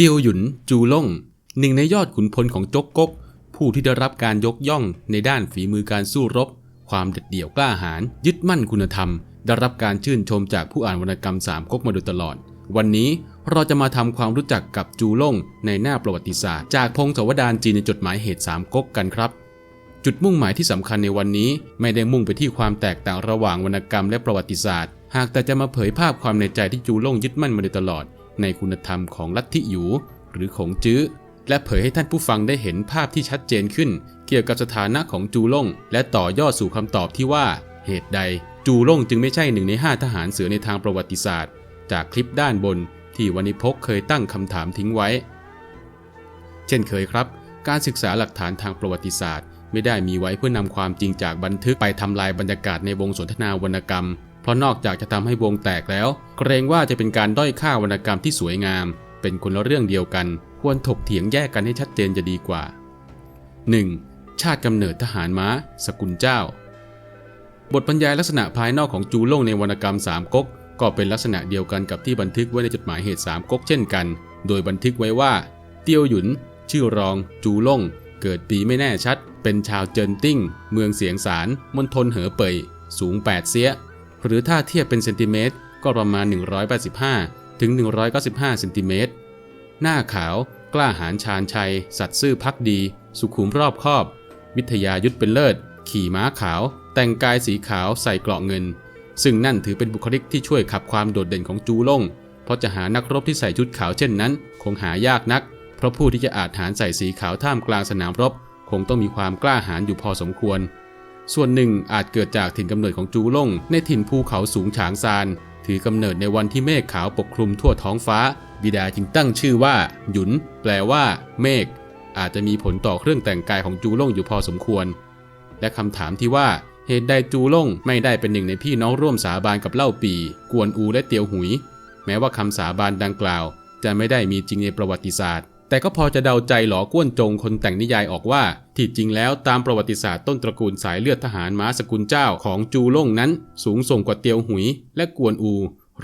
เตียวหยุนจูล่ง หนึ่งในยอดขุนพลของจกกก ผู้ที่ได้รับการยกย่องในด้านฝีมือการสู้รบ ความเด็ดเดี่ยวกล้าหาญยึดมั่นคุณธรรม ได้รับการชื่นชมจากผู้อ่านวรรณกรรมสามก๊กมาโดยตลอด วันนี้เราจะมาทำความรู้จักกับจูล่งในหน้าประวัติศาสตร์ จากพงศาวดารจีนในจดหมายเหตุสามก๊กกันครับจุดมุ่งหมายที่สำคัญในวันนี้ไม่ได้มุ่งไปที่ความแตกต่างระหว่างวรรณกรรมและประวัติศาสตร์ หากแต่จะมาเผยภาพความในใจที่จูล่งยึดมั่นมาโดยตลอด ในคุณธรรมของลัทธิหยูหรือของจื้อ และเผยให้ท่านผู้ฟังได้เห็นภาพที่ชัดเจนขึ้น เกี่ยวกับสถานะของจูล่ง และต่อยอดสู่คำตอบที่ว่า เหตุใดจูล่งจึงไม่ใช่หนึ่งในห้าทหารเสือในทางประวัติศาสตร์ จากคลิปด้านบนที่วันิพกเคยตั้งคำถามทิ้งไว้ เช่นเคยครับ การศึกษาหลักฐานทางประวัติศาสตร์ ไม่ได้มีไว้เพื่อนำความจริงจากบันทึกไปทำลายบรรยากาศในวงสนทนาวรรณกรรม ราะนอกจากจะทำให้วงแตกแล้ว เกรงว่าจะเป็นการด้อยค่าวรรณกรรมที่สวยงาม เป็นคนละเรื่องเดียวกัน ควรถกเถียงแยกกันให้ชัดเจนจะดีกว่า 1. ชาติกำเนิดทหารม้า สกุลเจ้า บทบรรยายลักษณะภายนอกของจูโล่งในวรรณกรรมสามก๊กก็เป็นลักษณะเดียวกันกับที่บันทึกไว้ในจดหมายเหตุสามก๊กเช่นกัน โดยบันทึกไว้ว่า เตียวหยุน ชื่อรอง จูล่ง เกิดปีไม่แน่ชัด เป็นชาวเจินติ้ง เมืองเสียงสาร มณฑลเหอเป่ย สูง 8 เสีย หรือถ้าเทียบเป็นเซนติเมตรก็ประมาณ 185 ถึง 195 เซนติเมตร หน้าขาว กล้าหาญชาญชัย สัตว์ซื่อพักดี สุขุมรอบคอบ วิทยายุทธเป็นเลิศ ขี่ม้าขาว แต่งกายสีขาวใส่เกราะเงิน ซึ่งนั่นถือเป็นบุคลิกที่ช่วยขับความโดดเด่นของจูล่ง เพราะจะหานักรบที่ใส่ชุดขาวเช่นนั้น คงหายากนัก เพราะผู้ที่จะอาจหารใส่สีขาวท่ามกลางสนามรบ คงต้องมีความกล้าหาญอยู่พอสมควร ส่วนหนึ่งอาจเกิดจากถิ่นกำเนิดของจูล่งในถิ่นภูเขาสูงฉางซาน ถือกำเนิดในวันที่เมฆขาวปกคลุมทั่วท้องฟ้า บิดาจึงตั้งชื่อว่า หยุน แปลว่า เมฆอาจจะมีผลต่อเครื่องแต่งกายของจูล่งอยู่พอสมควร และคำถามที่ว่าเหตุใดจูล่งไม่ได้เป็นหนึ่งในพี่น้องร่วมสาบานกับเล่าปี กวนอูและเตียวหุย แม้ว่าคำสาบานดังกล่าว จะไม่ได้มีจริงในประวัติศาสตร์ แต่ก็พอจะเดาใจหลอก้วนจงคนแต่งนิยายออกว่า ที่จริงแล้วตามประวัติศาสตร์ต้นตระกูลสายเลือดทหารม้าสกุลเจ้าของจูล่งนั้น สูงส่งกว่าเตียวหุย และกวนอู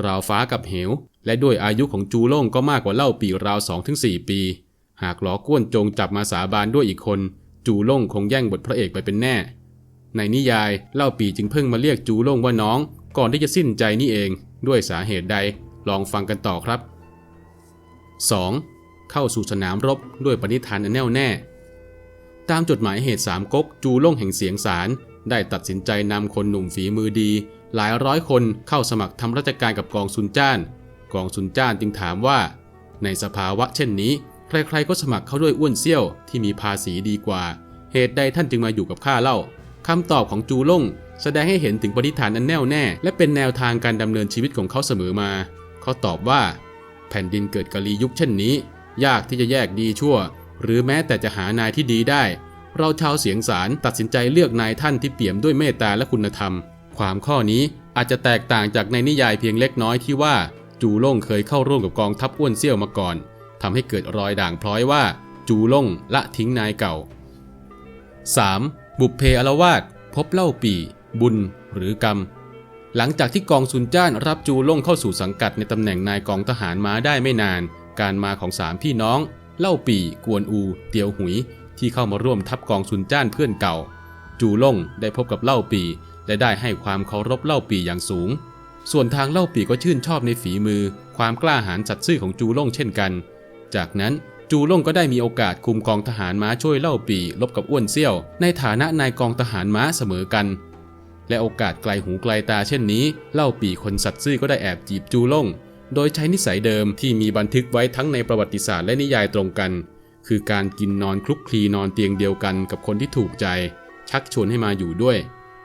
ราวฟ้ากับเหว และด้วยอายุของจูล่งก็มากกว่าเล่าปีราว 2-4 ปี หากหลอก้วนจงจับมาสาบานด้วยอีกคน จูล่งคงแย่งบทพระเอกไปเป็นแน่ ในนิยายเล่าปีจึงเพิ่งมาเรียกจูล่งว่าน้อง ก่อนที่จะสิ้นใจนี่เอง ด้วยสาเหตุใด ลองฟังกันต่อครับ 2. เข้าสู่สนามรบด้วยปณิธานอันแน่วแน่ ตามจดหมายเหตุสามก๊กจูล่งแห่งเสียงสารได้ตัดสินใจนำคนหนุ่มฝีมือดี หลายร้อยคนเข้าสมัครทำราชการกับกองซุนจ้าน กองซุนจ้านจึงถามว่า ในสภาวะเช่นนี้ ใครๆก็สมัครเข้าด้วยอ้วนเซี่ยวที่มีภาษีดีกว่า เหตุใดท่านจึงมาอยู่กับข้าเล่าคำตอบของจูล่งแสดงให้เห็นถึงปณิธานอันแน่วแน่ และเป็นแนวทางการดำเนินชีวิตของเขาเสมอมา เขาตอบว่า แผ่นดินเกิดกะลียุคเช่นนี้ ยากที่จะแยกดีชั่ว หรือแม้แต่จะหานายที่ดีได้ เราชาวเสียงสารตัดสินใจเลือกนายท่านที่เปี่ยมด้วยเมตตาและคุณธรรม ความข้อนี้อาจจะแตกต่างจากในนิยายเพียงเล็กน้อยที่ว่า จูล่งเคยเข้าร่วมกับกองทัพอ้วนเซี่ยวมาก่อนทำให้เกิดรอยด่างพร้อยว่า จูล่งละทิ้งนายเก่า 3. บุพเพอรวาสพบเล่าปี บุญ หรือกรรม หลังจากที่กองซุนจ้านรับจูล่งเข้าสู่สังกัดในตำแหน่งนายกองทหารม้าได้ไม่นาน การมาของสามพี่น้อง เล่าปีกวนอู เตียวหุย ที่เข้ามาร่วมทัพกองซุนจ้านเพื่อนเก่า จูล่งได้พบกับเล่าปีและได้ให้ความเคารพเล่าปีอย่างสูง ส่วนทางเล่าปีก็ชื่นชอบในฝีมือ ความกล้าหาญสัตย์ซื่อของจูล่งเช่นกัน จากนั้นจูล่งก็ได้มีโอกาสคุมกองทหารม้าช่วยเล่าปีลบกับอ้วนเซี่ยว ในฐานะนายกองทหารม้าเสมอกัน และโอกาสไกลหูไกลตาเช่นนี้ เล่าปีคนสัตย์ซื่อก็ได้แอบจีบจูล่ง โดยใช้นิสัยเดิมที่มีบันทึกไว้ทั้งในประวัติศาสตร์และนิยายตรงกัน คือการกินนอนคลุกคลีนอนเตียงเดียวกันกับคนที่ถูกใจ ชักชวนให้มาอยู่ด้วย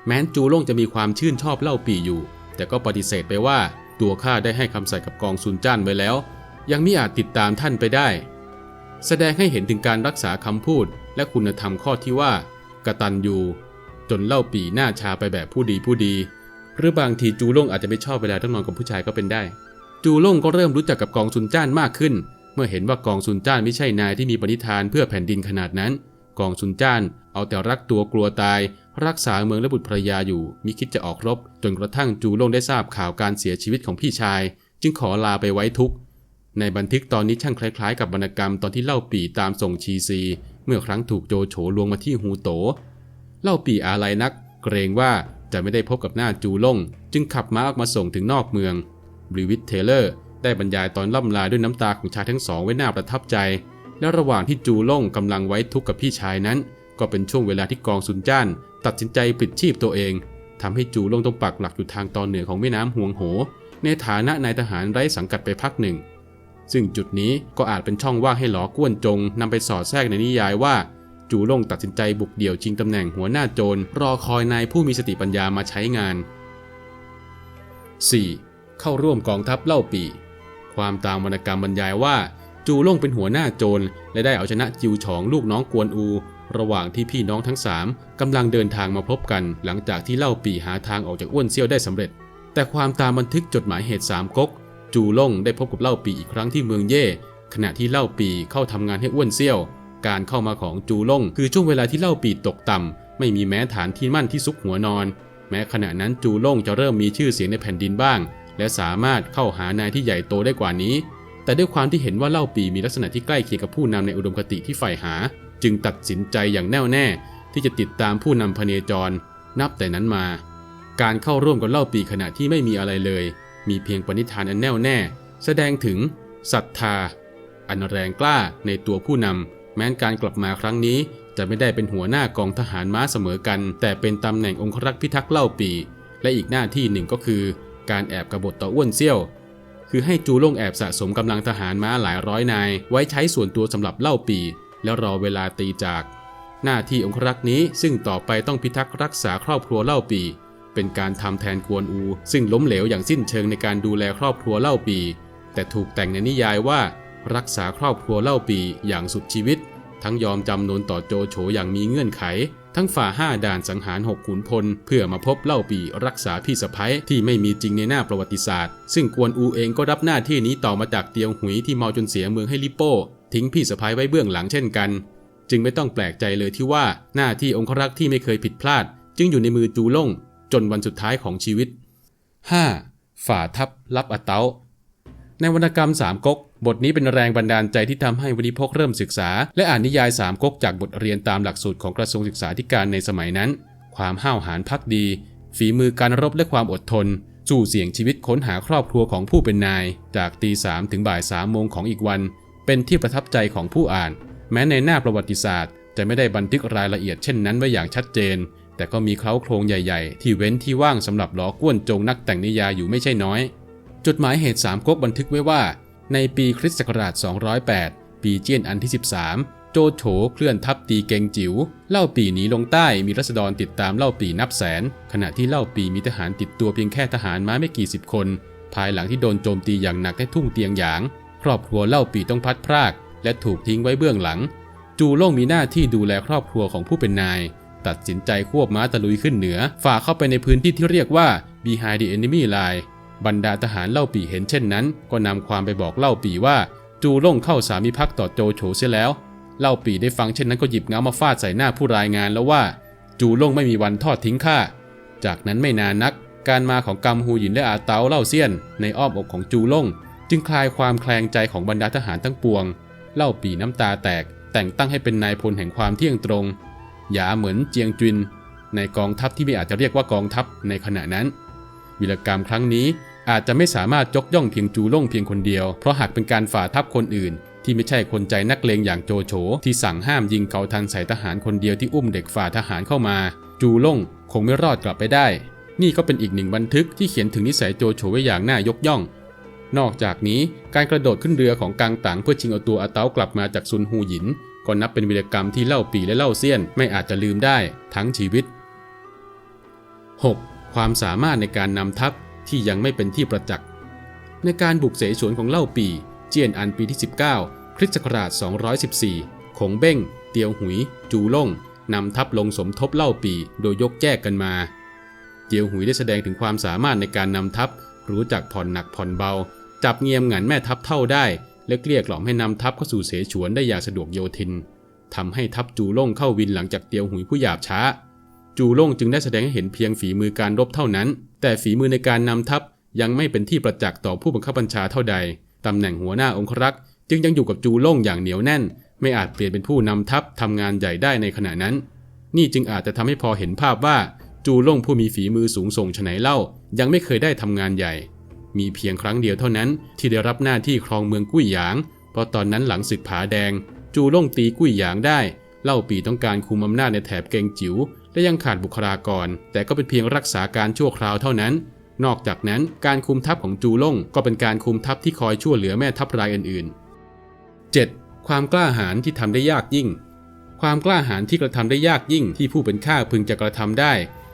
แม้นจูล่งจะมีความชื่นชอบเล่าปีอยู่ แต่ก็ปฏิเสธไปว่าตัวข้าได้ให้คำใส่กับกองซุนจ้านไว้แล้ว ยังมิอาจติดตามท่านไปได้ แสดงให้เห็นถึงการรักษาคำพูด และคุณธรรมข้อที่ว่ากตันยูจนเล่าปีหน้าชาไปแบบผู้ดีผู้ดี หรือบางทีจูล่งอาจจะไม่ชอบเวลาต้องนอนกับผู้ชายก็เป็นได้ จูล่งก็เริ่มรู้จักกับกองซุนจ้านมากขึ้น เมื่อเห็นว่ากองซุนจ้านไม่ใช่นายที่มีปณิธานเพื่อแผ่นดินขนาดนั้น กองซุนจ้านเอาแต่รักตัวกลัวตาย รักษาเมืองและบุตรภรยาอยู่มิคิดจะออกรบ จนกระทั่งจูล่งได้ทราบข่าวการเสียชีวิตของพี่ชาย จึงขอลาไปไว้ทุกข์ในบันทึกตอนนี้ช่างคล้ายๆ กับวรรณกรรมตอนที่เล่าปีตามส่งชีซี เมื่อครั้งถูกโจโฉลวงมาที่ฮูโต เล่าปีอาลัยนัก เกรงว่าจะไม่ได้พบกับหน้าจูล่ง จึงขับม้าออกมาส่งถึงนอกเมือง บริวิทเทเลอร์ ได้บรรยายตอนล่ำลาด้วยน้ำตาของชายทั้งสองไว้น่าประทับใจ และระหว่างที่จูล่งกำลังไว้ทุกข์กับพี่ชายนั้น ก็เป็นช่วงเวลาที่กองซุนจ้าน ตัดสินใจปลิดชีพตัวเองทำให้จูล่งต้องปักหลักอยู่ทางตอนเหนือของแม่น้ำหวงโห ในฐานะนายทหารไร้สังกัดไปพักหนึ่ง ซึ่งจุดนี้ก็อาจเป็นช่องว่างให้หลอก้วนจงนำไปสอดแทรกในนิยายว่าจูล่งตัดสินใจบุกเดี่ยวชิงตำแหน่งหัวหน้าโจร รอคอยนายผู้มีสติปัญญามาใช้งาน 4. เข้าร่วมกองทัพเล่าปี ความตามวรรณกรรมบรรยายว่า จูล่งเป็นหัวหน้าโจร และได้เอาชนะจิวฉองลูกน้องกวนอู ระหว่างที่พี่น้องทั้งสามกำลังเดินทางมาพบกัน หลังจากที่เล่าปีหาทางออกจากอ้วนเซี่ยวได้สำเร็จ แต่ความตามบันทึกจดหมายเหตุสามก๊กจูล่งได้พบกับเล่าปีอีกครั้งที่เมืองเย่ ขณะที่เล่าปีเข้าทำงานให้อ้วนเซี่ยว การเข้ามาของจูล่งคือช่วงเวลาที่เล่าปีตกต่ำไม่มีแม้ฐานที่มั่นที่ซุกหัวนอน แม้ขณะนั้นจูล่งจะเริ่มมีชื่อเสียงในแผ่นดินบ้าง และสามารถเข้าหานายที่ใหญ่โตได้กว่านี้ แต่ด้วยความที่เห็นว่าเล่าปีมีลักษณะที่ใกล้เคียงกับผู้นำในอุดมคติที่ใฝ่หา จึงตัดสินใจอย่างแน่วแน่ ที่จะติดตามผู้นำพเนจร นับแต่นั้นมา การเข้าร่วมกับเล่าปีขณะที่ไม่มีอะไรเลย มีเพียงปณิธานอันแน่วแน่ แสดงถึงศรัทธา อันแรงกล้าในตัวผู้นำแม้นการกลับมาครั้งนี้จะไม่ได้เป็นหัวหน้ากองทหารม้าเสมอกัน แต่เป็นตำแหน่งองครักษ์พิทักษ์เล่าปี และอีกหน้าที่หนึ่งก็คือ การแอบกบฏต่ออ้วนเซี่ยว คือให้จูล่งแอบสะสมกำลังทหารม้าหลายร้อยนาย ไว้ใช้ส่วนตัวสำหรับเล่าปี แล้วรอเวลาตีจาก หน้าที่องครักษ์นี้ซึ่งต่อไปต้องพิทักษ์รักษาครอบครัวเล่าปี เป็นการทำแทนกวนอู ซึ่งล้มเหลวอย่างสิ้นเชิงในการดูแลครอบครัวเล่าปี แต่ถูกแต่งในนิยายว่า รักษาครอบครัวเล่าปีอย่างสุดชีวิต ทั้งยอมจำนนต่อโจโฉอย่างมีเงื่อนไข ทั้งฝ่าห้าด่านสังหารหกขุนพล เพื่อมาพบเล่าปีรักษาพี่สะพ้ยที่ไม่มีจริงในหน้าประวัติศาสตร์ ซึ่งกวนอูเองก็รับหน้าที่นี้ต่อมาจากเตียวหุยที่เมาจนเสียเมืองให้ลิโป้ ทิ้งพี่สะพ้ยไว้เบื้องหลังเช่นกัน จึงไม่ต้องแปลกใจเลยที่ว่าหน้าที่องครักษ์ที่ไม่เคยผิดพลาด จึงอยู่ในมือจูล่ง จนวันสุดท้ายของชีวิต 5. ฝ่าทัพรับอเตาในวรรณกรรมสามก๊ก บทนี้เป็นแรงบันดาลใจที่ทำให้วณิพกเริ่มศึกษา และอ่านนิยายสามก๊กจากบทเรียนตามหลักสูตรของกระทรวงศึกษาธิการในสมัยนั้น ความห้าวหาญพักดี ฝีมือการรบและความอดทนสู้เสี่ยงชีวิตค้นหาครอบครัวของผู้เป็นนาย จากตีสามถึงบ่ายสามโมงของอีกวัน เป็นที่ประทับใจของผู้อ่าน แม้ในหน้าประวัติศาสตร์ จะไม่ได้บันทึกรายละเอียดเช่นนั้นไว้อย่างชัดเจน แต่ก็มีเคล้าโครงใหญ่ ๆ ที่เว้นที่ว่างสำหรับล้อก้วนจงนักแต่งนิยายอยู่ไม่ใช่น้อย จดหมายเหตุสามก๊กบันทึกไว้ว่า ในปีคริสต์ศักราช 208 ปีเจียนอันที่ 13 โจโฉเคลื่อนทัพตีเกงจิ๋วเล่าปีหนีลงใต้มีรัษฎรติดตามเล่าปีนับแสน ขณะที่เล่าปีมีทหารติดตัวเพียงแค่ทหารม้าไม่กี่สิบคน ภายหลังที่โดนโจมตีอย่างหนักในทุ่งเตียงหยาง ครอบครัวเล่าปีต้องพัดพราก และถูกทิ้งไว้เบื้องหลัง จูโล่งมีหน้าที่ดูแลครอบครัวของผู้เป็นนาย ตัดสินใจควบม้าตะลุยขึ้นเหนือ ฝ่าเข้าไปในพื้นที่ที่เรียกว่า behind the enemy line บรรดาทหารเล่าปีเห็นเช่นนั้น ก็นำความไปบอกเล่าปีว่า จูล่งเข้าสามิภักต่อโจโฉเสียแล้ว เล่าปีได้ฟังเช่นนั้นก็หยิบเงามาฟาดใส่หน้าผู้รายงานแล้วว่า จูล่งไม่มีวันทอดทิ้งข้าจากนั้นไม่นานนัก การมาของกัมฮูหยินและอาเตาเล่าเซียน ในอ้อมอกของจูล่ง จึงคลายความแคลงใจของบรรดาทหารทั้งปวง เล่าปีน้ำตาแตก แต่งตั้งให้เป็นนายพลแห่งความเที่ยงตรงหยาเหมือนเจียงจุนในกองทัพที่ไม่อาจจะเรียกว่ากองทัพในขณะนั้น วิรกรรมครั้งนี้ อาจจะไม่สามารถยกย่องเพียงจูล่งเพียงคนเดียว เพราะหากเป็นการฝ่าทัพคนอื่น ที่ไม่ใช่คนใจนักเลงอย่างโจโฉที่สั่งห้ามยิงเขาทันใส่ทหารคนเดียวที่อุ้มเด็กฝ่าทหารเข้ามา จูล่งคงไม่รอดกลับไปได้ นี่ก็เป็นอีกหนึ่งบันทึกที่เขียนถึงนิสัยโจโฉไว้อย่างน่ายกย่อง นอกจากนี้การกระโดดขึ้นเรือของกังตังเพื่อชิงเอาตัวอาเตากลับมาจากซุนฮูหยินก็นับเป็นวีรกรรมที่เล่าปีและเล่าเซียนไม่อาจจะลืมได้ทั้งชีวิต 6. ความสามารถในการนำทัพ ที่ยังไม่เป็นที่ประจักษ์ ในการบุกเสฉวนของเล่าปี เจียนอันปีที่ 19 คริสต์ศักราช 214 ขงเบ้ง เตียวหุย จูล่งนำทัพลงสมทบเล่าปีโดยยกแยกกันมา เตียวหุยได้แสดงถึงความสามารถในการนำทัพ รู้จักผ่อนหนักผ่อนเบา จับเงียมหงันแม่ทัพเท่าได้ และเกลี้ยกล่อมให้นำทัพเข้าสู่เสฉวนได้อย่างสะดวกโยทินทำให้ทัพจูล่งเข้าวินหลังจากเตียวหุยผู้หยาบช้า จูล่งจึงได้แสดงให้เห็นเพียงฝีมือการรบเท่านั้น แต่ฝีมือในการนำทัพยังไม่เป็นที่ประจักษ์ต่อผู้บังคับบัญชาเท่าใดตำแหน่งหัวหน้าองครักษ์จึงยังอยู่กับจูล่งอย่างเหนียวแน่น ไม่อาจเปลี่ยนเป็นผู้นำทัพทำงานใหญ่ได้ในขณะนั้น นี่จึงอาจจะทำให้พอเห็นภาพว่าจูล่งผู้มีฝีมือสูงส่งฉไหนเล่า ยังไม่เคยได้ทำงานใหญ่ มีเพียงครั้งเดียวเท่านั้นที่ได้รับหน้าที่ครองเมืองกุ้ยหยาง เพราะตอนนั้นหลังศึกผาแดง จูล่งตีกุ้ยหยางได้ เล่าปีต้องการคุมอำนาจในแถบเกงจิ๋ว และยังขาดบุคลากร แต่ก็เป็นเพียงรักษาการชั่วคราวเท่านั้น นอกจากนั้นการคุมทัพของจูล่งก็เป็นการคุมทัพที่คอยช่วยเหลือแม่ทัพรายอื่นๆ 7. ความกล้าหาญที่ทำได้ยากยิ่ง ความกล้าหาญที่กระทำได้ยากยิ่งที่ผู้เป็นข้าพึงจะกระทำได้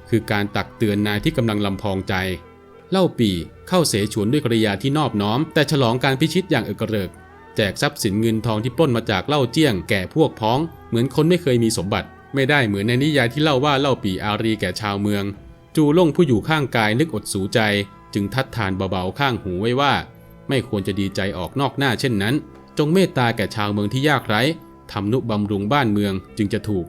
คือการตักเตือนนายที่กำลังลำพองใจ เล่าปีเข้าเสฉวนด้วยกริยาที่นอบน้อม แต่ฉลองการพิชิตอย่างเอกเริกแจกทรัพย์สินเงินทองที่ปล้นมาจากเล่าเจี้ยงแก่พวกพ้อง เหมือนคนไม่เคยมีสมบัติ ไม่ได้เหมือนในนิยายที่เล่าว่าเล่าปีอารีแก่ชาวเมือง จูล่งผู้อยู่ข้างกายนึกอดสูใจ จึงทัดทานเบาๆข้างหูไว้ว่า ไม่ควรจะดีใจออกนอกหน้าเช่นนั้น จงเมตตาแก่ชาวเมืองที่ยากไร้ทำนุบำรุงบ้านเมืองจึงจะถูก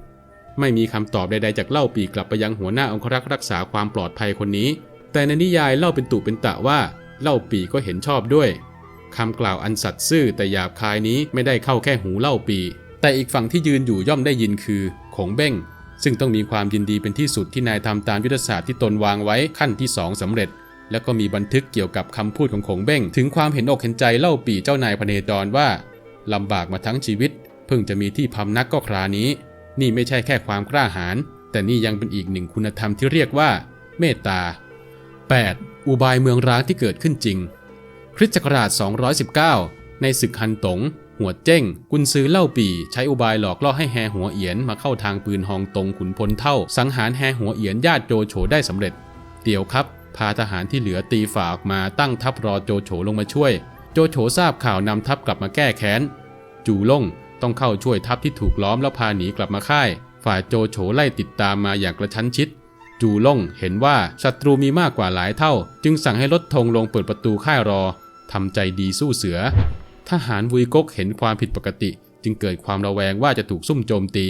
ไม่มีคำตอบใดๆจากเล่าปีกลับไปยังหัวหน้าองครักษ์รักษาความปลอดภัยคนนี้ แต่ในนิยายเล่าเป็นตุเป็นตะว่า เล่าปีก็เห็นชอบด้วยคำกล่าวอันสัตย์ซื่อแต่หยาบคายนี้ไม่ได้เข้าแค่หูเล่าปี แต่อีกฝั่งที่ยืนอยู่ย่อมได้ยินคือขงเบ้ง ซึ่งต้องมีความยินดีเป็นที่สุดที่นายทำตามยุทธศาสตร์ที่ตนวางไว้ขั้นที่สองสำเร็จ แล้วก็มีบันทึกเกี่ยวกับคำพูดของขงเบ้ง ถึงความเห็นอกเห็นใจเล่าปี่เจ้านายพเนจรว่าลำบากมาทั้งชีวิต เพิ่งจะมีที่พำนักก็ครานี้ นี่ไม่ใช่แค่ความกล้าหาญแต่นี่ยังเป็นอีกหนึ่งคุณธรรมที่เรียกว่า เมตตา 8. อุบายเมืองร้างที่เกิดขึ้นจริง คริสต์ศักราช 219 ในศึกฮันตง หัวเจ้ง กุนซือเล่าปีใช้อุบายหลอกล่อให้แฮหัวเอียนมาเข้าทางปืนฮองตงขุนพลเท่า สังหารแฮหัวเอียนญาติโจโฉได้สำเร็จเดี๋ยวครับ พาทหารที่เหลือตีฝ่าออกมาตั้งทัพรอโจโฉลงมาช่วย โจโฉทราบข่าวนำทัพกลับมาแก้แค้น จูล่งต้องเข้าช่วยทัพที่ถูกล้อมแล้วพาหนีกลับมาค่าย ฝ่ายโจโฉไล่ติดตามมาอย่างกระชั้นชิด จูล่งเห็นว่าศัตรูมีมากกว่าหลายเท่า จึงสั่งให้ลดธงลงเปิดประตูค่ายรอทำใจดีสู้เสือ ทหารวุยกกเห็นความผิดปกติ จึงเกิดความระแวงว่าจะถูกซุ่มโจมตี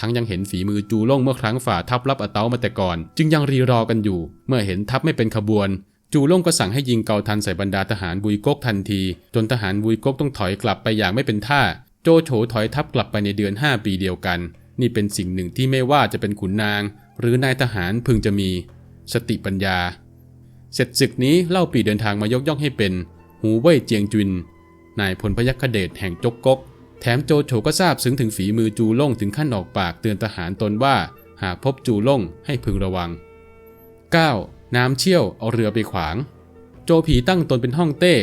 ทั้งยังเห็นฝีมือจูล่งเมื่อครั้งฝ่าทัพรับอาเตามาแต่ก่อน จึงยังรีรอกันอยู่ เมื่อเห็นทัพไม่เป็นขบวน จูล่งก็สั่งให้ยิงเกาทันใส่บรรดาทหารบุยกกทันที จนทหารบุยกกต้องถอยกลับไปอย่างไม่เป็นท่า โจโฉถอยทัพกลับไปในเดือน 5 ปีเดียวกัน นี่เป็นสิ่งหนึ่งที่ไม่ว่าจะเป็นขุนนาง หรือนายทหารพึงจะมี สติปัญญา เสร็จศึกนี้เล่าปีเดินทางมายกย่องให้เป็น หูเว่ยเจียงจุน นายพลพยัคฆเดชแห่งจกกก แถมโจโฉก็ทราบซึ้งถึงฝีมือจูล่งถึงขั้นออกปากเตือนทหารตนว่า หากพบจูล่งให้พึงระวัง 9. น้ำเชี่ยวเอาเรือไปขวาง โจผีตั้งตนเป็นห้องเต้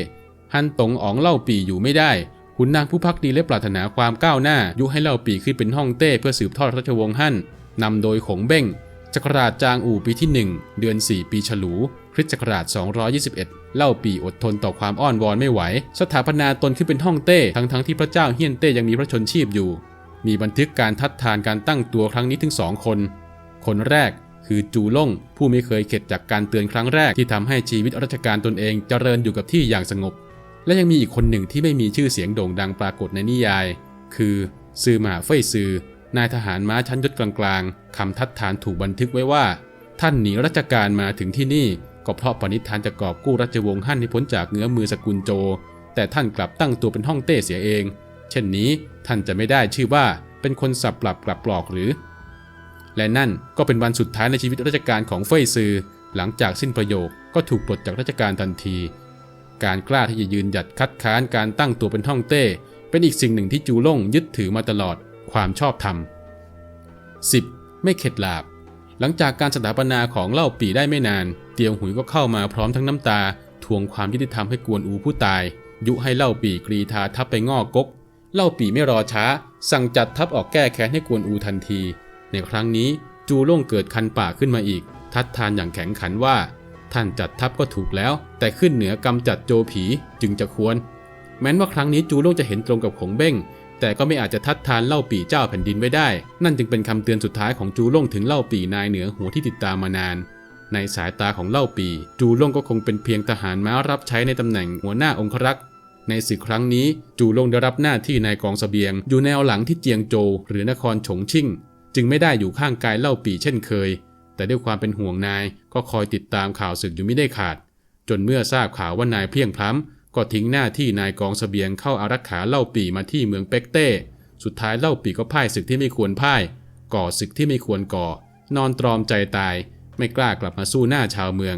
ฮันตงอ๋องเล่าปีอยู่ไม่ได้ขุนนางผู้พักดีและปรารถนาความก้าวหน้า ยุให้เล่าปีขึ้นเป็นห้องเต้เพื่อสืบทอดราชวงศ์ฮั่นนำโดยขงเบ้ง จักรราชจางอู่ปีที่ 1 เดือน 4 ปีฉลู คริสต์ศักราช 221 เล่าปีอดทนต่อความอ้อนวอนไม่ไหว สถาปนาตนขึ้นเป็นห้องเต้ ทั้งทั้งที่พระเจ้าเฮียนเต้ยังมีพระชนชีพอยู่ มีบันทึกการทัดทานการตั้งตัวครั้งนี้ถึงสองคน คนแรกคือจูล่ง ผู้ไม่เคยเข็ดจากการเตือนครั้งแรกที่ทำให้ชีวิตราชการตนเองเจริญอยู่กับที่อย่างสงบ และยังมีอีกคนหนึ่งที่ไม่มีชื่อเสียงโด่งดังปรากฏในนิยาย คือซือหมาเฟยซือ นายทหารม้าชั้นยศกลางๆคำทัดทานถูกบันทึกไว้ว่า ท่านหนีราชการมาถึงที่นี่ ก็เพราะปณิธานจะกอบกู้ราชวงศ์ฮั่นให้พ้นจากเงื้อมือสกุลโจ แต่ท่านกลับตั้งตัวเป็นห้องเต้เสียเอง เช่นนี้ท่านจะไม่ได้ชื่อว่าเป็นคนสับปรับกลับปลอกหรือ และนั่นก็เป็นวันสุดท้ายในชีวิตราชการของเฟยซือ หลังจากสิ้นประโยคก็ถูกปลดจากราชการทันที การกล้าที่จะยืนหยัดคัดค้านการตั้งตัวเป็นห้องเต้ เป็นอีกสิ่งหนึ่งที่จูล่งยึดถือมาตลอด ความชอบธรรม 10. ไม่เข็ดหลาบ หลังจากการสถาปนาของเล่าปีได้ไม่นาน เตียวหุยก็เข้ามาพร้อมทั้งน้ำตา ทวงความยุติธรรมให้กวนอูผู้ตาย ยุให้เล่าปีกรีธาทัพไปงอกกก เล่าปีไม่รอช้า สั่งจัดทัพออกแก้แค้นให้กวนอูทันที ในครั้งนี้จูล่งเกิดคันปากขึ้นมาอีก ทัดทานอย่างแข็งขันว่า ท่านจัดทัพก็ถูกแล้ว แต่ขึ้นเหนือกำจัดโจผีจึงจะควร แม้นว่าครั้งนี้จูล่งจะเห็นตรงกับขงเบ้ง แต่ก็ไม่อาจจะทัดทานเล่าปีเจ้าแผ่นดินไว้ได้ นั่นจึงเป็นคำเตือนสุดท้ายของจูล่งถึงเล่าปีนายเหนือหัวที่ติดตามมานาน ในสายตาของเล่าปี จูล่งก็คงเป็นเพียงทหารม้ารับใช้ในตำแหน่งหัวหน้าองครักษ์ในศึกครั้งนี้จูล่งได้รับหน้าที่นายกองสเสบียง อยู่แนวหลังที่เจียงโจวหรือนครฉงชิ่ง จึงไม่ได้อยู่ข้างกายเล่าปีเช่นเคย แต่ด้วยความเป็นห่วงนายก็คอยติดตามข่าวศึกอยู่ไม่ได้ขาด จนเมื่อทราบข่าวว่านายเพียงพล้ ก็ทิ้งหน้าที่นายกองเสบียงเข้าอารักขาเล่าปีมาที่เมืองเป็กเต้ สุดท้ายเล่าปีก็พ่ายศึกที่ไม่ควรพ่าย ก่อศึกที่ไม่ควรก่อ นอนตรอมใจตาย ไม่กล้ากลับมาสู้หน้าชาวเมือง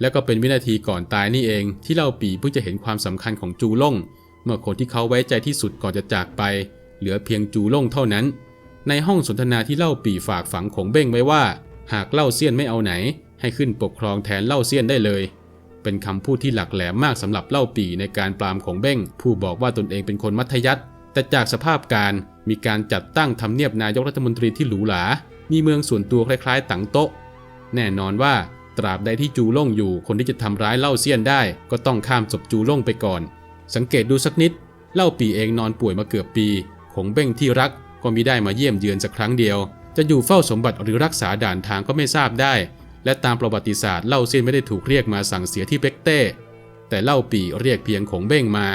แล้วก็เป็นวินาทีก่อนตายนี่เอง ที่เล่าปีเพิ่งจะเห็นความสำคัญของจูล่ง เมื่อคนที่เขาไว้ใจที่สุดก่อนจะจากไป เหลือเพียงจูล่งเท่านั้น ในห้องสนทนาที่เล่าปีฝากฝังของเบ้งไว้ว่า หากเล่าเซียนไม่เอาไหน ให้ขึ้นปกครองแทนเล่าเซียนได้เลย เป็นคำพูดที่หลักแหลมมากสำหรับเล่าปีในการปรามของเบ้ง ผู้บอกว่าตนเองเป็นคนมัธยัติแต่จากสภาพการมีการจัดตั้งทำเนียบนายกรัฐมนตรีที่หรูหรา มีเมืองส่วนตัวคล้ายๆ ตังโต๊ะ แน่นอนว่าตราบใดที่จูล่งอยู่คนที่จะทำร้ายเล่าเซียนได้ ก็ต้องข้ามศพจูล่งไปก่อน สังเกตดูสักนิด เล่าปีเองนอนป่วยมาเกือบปีคงเบ้งที่รักก็มีได้มาเยี่ยมเยือนสักครั้งเดียว จะอยู่เฝ้าสมบัติหรือรักษาด่านทางก็ไม่ทราบได้ และตามประวัติศาสตร์เล่าเซีนไม่ได้ถูกเรียกมาสั่งเสียที่เบกเต้ แต่เล่าปีเรียกเพียงของเบ้งมา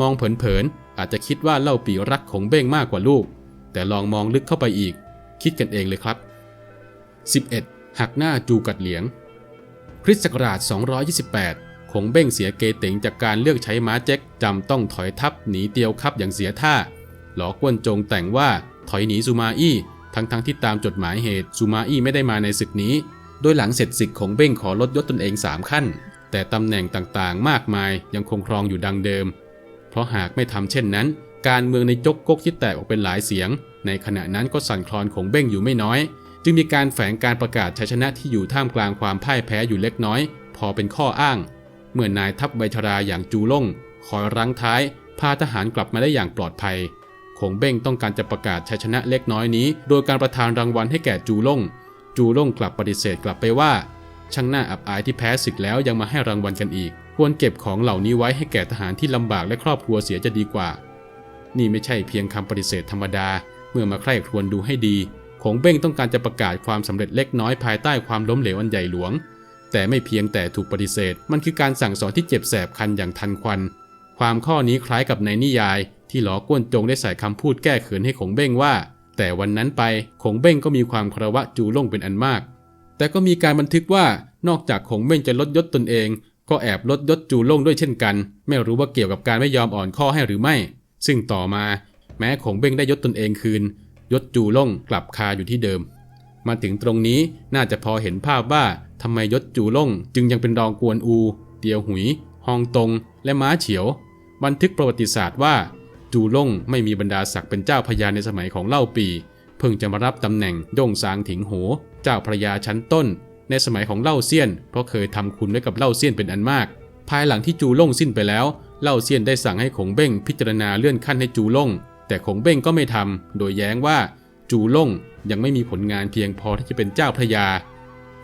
มองเผินๆอาจจะคิดว่าเล่าปีรักของเบ้งมากกว่าลูก แต่ลองมองลึกเข้าไปอีก คิดกันเองเลยครับ 11. หักหน้าจูกัดเหลียง คริสต์ศักราช 228 คงเบ้งเสียเกเต็งจากการเลือกใช้ม้าเจ๊กจำต้องถอยทัพหนีเตียวคับอย่างเสียท่า หลอกวนจงแต่งว่าถอยหนีซูมาอี้ทั้งๆทที่ตามจดหมายเหตุซูมาอี้ไม่ได้มาในศึกนี้ โดยหลังเสร็จศึกของเบ้งขอลดยศตนเอง 3 ขั้น แต่ตำแหน่งต่างๆ มากมายยังคงครองอยู่ดังเดิม เพราะหากไม่ทำเช่นนั้น การเมืองในจกกกที่แตกออกเป็นหลายเสียง ในขณะนั้นก็สั่นคลอนของเบ้งอยู่ไม่น้อย จึงมีการแฝงการประกาศชัยชนะที่อยู่ท่ามกลางความพ่ายแพ้อยู่เล็กน้อย พอเป็นข้ออ้าง เมื่อนายทัพใบชราอย่างจูล่งคอยรั้งท้าย พาทหารกลับมาได้อย่างปลอดภัยคงเบ้งต้องการจะประกาศชัยชนะเล็กน้อยนี้ โดยการประทานรางวัลให้แก่จูล่ง จูล่งกลับปฏิเสธกลับไปว่า ช่างหน่าอับอายที่แพ้ศึกแล้วยังมาให้รางวัลกันอีก ควรเก็บของเหล่านี้ไว้ให้แก่ทหารที่ลำบากและครอบครัวเสียจะดีกว่า นี่ไม่ใช่เพียงคำปฏิเสธธรรมดา เมื่อมาใคร่ครวญดูให้ดีคงเบ้งต้องการจะประกาศความสำเร็จเล็กน้อยภายใต้ความล้มเหลวอันใหญ่หลวง แต่ไม่เพียงแต่ถูกปฏิเสธ มันคือการสั่งสอนที่เจ็บแสบคันอย่างทันควัน ความข้อนี้คล้ายกับในนิยาย ที่หลอก้วนจงได้ใส่คำพูดแก้เขินให้คงเบ้งว่า แต่วันนั้นไปคงเบ้งก็มีความคารวะจูล่งเป็นอันมาก แต่ก็มีการบันทึกว่านอกจากคงเบ้งจะลดยศตนเอง ก็แอบลดยศจูล่งด้วยเช่นกัน ไม่รู้ว่าเกี่ยวกับการไม่ยอมอ่อนข้อให้หรือไม่ ซึ่งต่อมาแม้คงเบ้งได้ยศตนเองคืน ยศจูล่งกลับคาอยู่ที่เดิม มาถึงตรงนี้น่าจะพอเห็นภาพว่าทำไมยศจูล่งจึงยังเป็นรองกวนอู เตียวหุยฮองตง และม้าเฉียว บันทึกประวัติศาสตร์ว่า จูล่งไม่มีบรรดาศักดิ์เป็นเจ้าพระยาในสมัยของเล่าปี เพิ่งจะมารับตำแหน่งย่งซางถิงโห เจ้าพระยาชั้นต้น ในสมัยของเล่าเซียน เพราะเคยทำคุณไว้กับเล่าเซียนเป็นอันมาก ภายหลังที่จูล่งสิ้นไปแล้ว เล่าเซียนได้สั่งให้ขงเบ้งพิจารณาเลื่อนขั้นให้จูล่ง แต่ขงเบ้งก็ไม่ทำโดยแย้งว่าจูล่งยังไม่มีผลงานเพียงพอที่จะเป็นเจ้าพระยา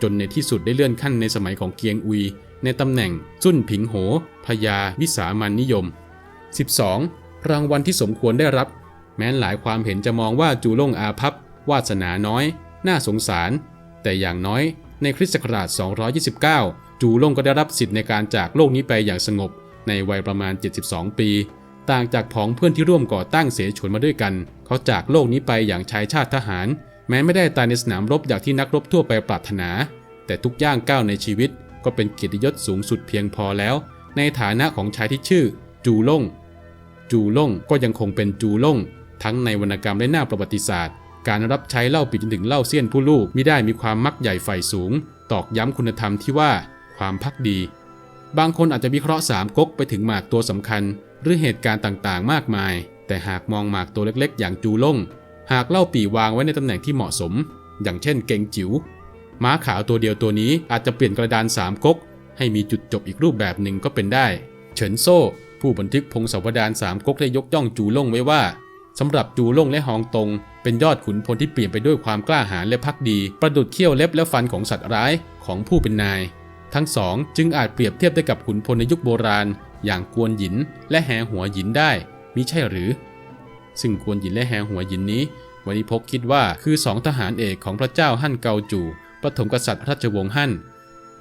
จนในที่สุดได้เลื่อนขั้นในสมัยของเกียงอุย ในตำแหน่งจุ้นผิงโหพญาวิสามันนิยม 12. รางวัลที่สมควรได้รับ แม้นหลายความเห็นจะมองว่าจูล่งอาภัพวาสนาน้อย น่าสงสาร แต่อย่างน้อยในคริสต์ศักราช 229 จูล่งก็ได้รับสิทธิ์ในการจากโลกนี้ไปอย่างสงบ ในวัยประมาณ 72 ปี ต่างจากผองเพื่อนที่ร่วมก่อตั้งเสฉวนมาด้วยกัน เขาจากโลกนี้ไปอย่างชายชาติทหาร แม้ไม่ได้ตายในสนามรบอย่างที่นักรบทั่วไปปรารถนา แต่ทุกย่างก้าวในชีวิต ก็เป็นเกียรติยศสูงสุดเพียงพอแล้ว ในฐานะของชายที่ชื่อ จูล่ง จูล่งก็ยังคงเป็นจูล่ง ทั้งในวรรณกรรมและหน้าประวัติศาสตร์ การรับใช้เล่าปิดจนถึงเล่าเซียนผู้ลูกมิได้มีความมักใหญ่ใฝ่สูง ตอกย้ำคุณธรรมที่ว่า ความพักดี บางคนอาจจะวิเคราะห์สามก๊กไปถึงหมากตัวสำคัญ หรือเหตุการณ์ต่างๆ มากมาย แต่หากมองหมากตัวเล็กๆ อย่างจูล่ง หากเล่าปีวางไว้ในตำแหน่งที่เหมาะสม อย่างเช่นเกงจิ๋วม้าขาวตัวเดียวตัวนี้อาจจะเปลี่ยนกระดานสามก๊กให้มีจุดจบอีกรูปแบบหนึ่งก็เป็นได้ เฉินโซ่ ผู้บันทึกพงศาวดารสามก๊กได้ยกย่องจูล่งไว้ว่าสำหรับจูล่งและฮองตง เป็นยอดขุนพลที่เปลี่ยนไปด้วยความกล้าหาญและพักดี ประดุดเขี้ยวเล็บและฟันของสัตว์ร้ายของผู้เป็นนาย ทั้งสองจึงอาจเปรียบเทียบได้กับขุนพลในยุคโบราณ อย่างกวนหยินและแหหัวหยินได้มิใช่หรือ ซึ่งกวนหยินและแหหัวหยินนี้วันิพกคิดว่าคือสองทหารเอกของพระเจ้าฮั่นเกาจูปฐมกษัตริย์ราชวงศ์ฮั่น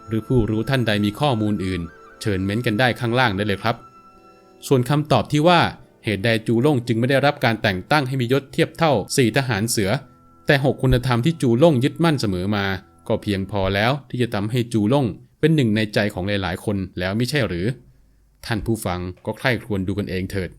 หรือผู้รู้ท่านใดมีข้อมูลอื่น เชิญเม้นกันได้ข้างล่างได้เลยครับ ส่วนคำตอบที่ว่าเหตุใดจูล่งจึงไม่ได้รับการแต่งตั้งให้มียศเทียบเท่า 4 ทหารเสือ แต่ 6 คุณธรรมที่จูล่งยึดมั่นเสมอมา ก็เพียงพอแล้วที่จะทำให้จูล่งเป็นหนึ่งในใจของหลายๆ คนแล้วไม่ใช่หรือ ท่านผู้ฟังก็ใคร่ครวญดูกันเองเถิด